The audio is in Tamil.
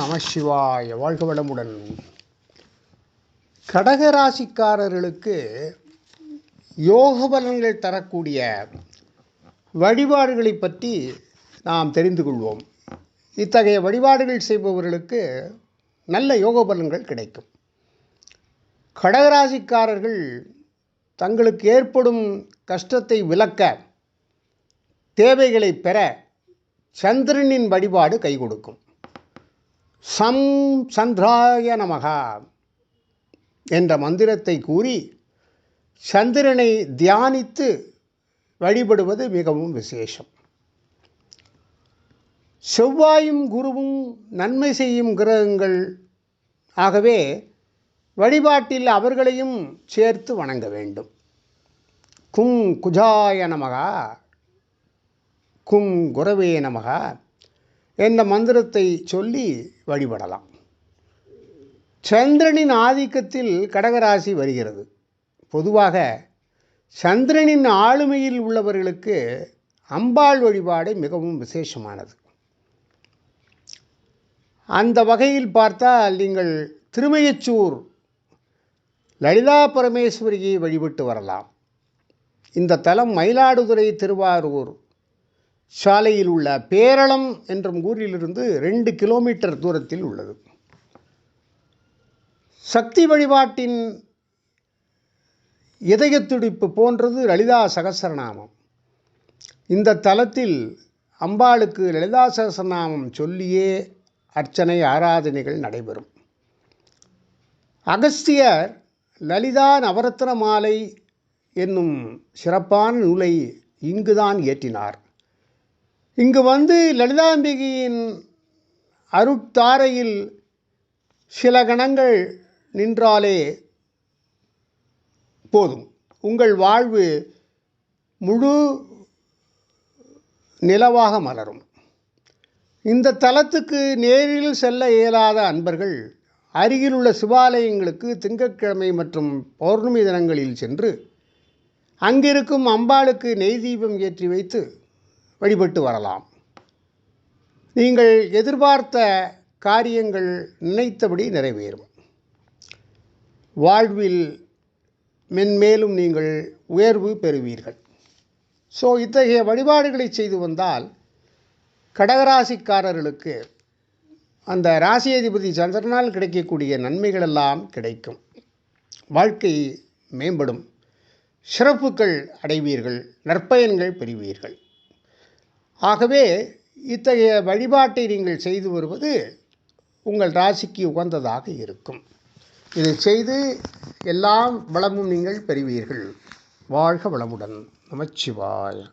நம சிவாய வாழ்க வளமுடன். கடகராசிக்காரர்களுக்கு யோக பலன்கள் தரக்கூடிய வழிபாடுகளை பற்றி நாம் தெரிந்து கொள்வோம். இத்தகைய வழிபாடுகள் செய்பவர்களுக்கு நல்ல யோக பலன்கள் கிடைக்கும். கடகராசிக்காரர்கள் தங்களுக்கு ஏற்படும் கஷ்டத்தை விலக்க தேவைகளை பெற சந்திரனின் வழிபாடு கை கொடுக்கும். சம் சந்திராய நமகா என்ற மந்திரத்தை கூறி சந்திரனை தியானித்து வழிபடுவது மிகவும் விசேஷம். செவ்வாயும் குருவும் நன்மை செய்யும் கிரகங்கள் ஆகவே வழிபாட்டில் அவர்களையும் சேர்த்து வணங்க வேண்டும். கும் குஜாய நமகா கும் குரவே நமகா என்ற மந்திரத்தை சொல்லி வழிபடலாம். சந்திரனின் ஆதிக்கத்தில் கடகராசி வருகிறது. பொதுவாக சந்திரனின் ஆளுமையில் உள்ளவர்களுக்கு அம்பாள் வழிபாடு மிகவும் விசேஷமானது. அந்த வகையில் பார்த்தால் நீங்கள் திருமயச்சூர் லலிதா பரமேஸ்வரியை வழிபட்டு வரலாம். இந்த தலம் மயிலாடுதுறை திருவாரூர் சாலையில் உள்ள பேரளம் என்ற ஊரிலிருந்து ரெண்டு கிலோமீட்டர் தூரத்தில் உள்ளது. சக்தி வழிபாட்டின் இதயத்துடிப்பு போன்றது லலிதா சகசரநாமம். இந்த தலத்தில் அம்பாளுக்கு லலிதா சகசரநாமம் சொல்லியே அர்ச்சனை ஆராதனைகள் நடைபெறும். அகஸ்தியர் லலிதா நவரத்ன மாலை என்னும் சிறப்பான நூலை இங்குதான் இயற்றினார். இங்கு வந்து லலிதாம்பிகையின் அருட்தாரையில் சில கணங்கள் நின்றாலே போதும். உங்கள் வாழ்வு முழு நிலவாக மலரும். இந்த தலத்துக்கு நேரில் செல்ல இயலாத அன்பர்கள் அருகிலுள்ள சிவாலயங்களுக்கு திங்கட்கிழமை மற்றும் பௌர்ணமி தினங்களில் சென்று அங்கிருக்கும் அம்பாளுக்கு நெய் தீபம் ஏற்றி வைத்து வழிபட்டு வரலாம். நீங்கள் எதிர்பார்த்த காரியங்கள் நினைத்தபடி நிறைவேறும். வாழ்வில் மென்மேலும் நீங்கள் உயர்வு பெறுவீர்கள். ஸோ இத்தகைய வழிபாடுகளை செய்து வந்தால் கடகராசிக்காரர்களுக்கு அந்த ராசி அதிபதி சந்திரனால் கிடைக்கக்கூடிய நன்மைகளெல்லாம் கிடைக்கும். வாழ்க்கை மேம்படும். சிறப்புகள் அடைவீர்கள். நற்பயன்கள் பெறுவீர்கள். ஆகவே இத்தகைய வழிபாட்டை நீங்கள் செய்து வருவது உங்கள் ராசிக்கு உகந்ததாக இருக்கும். இதை செய்து எல்லாம் வளமும் நீங்கள் பெறுவீர்கள். வாழ்க வளமுடன். நமச்சிவாய.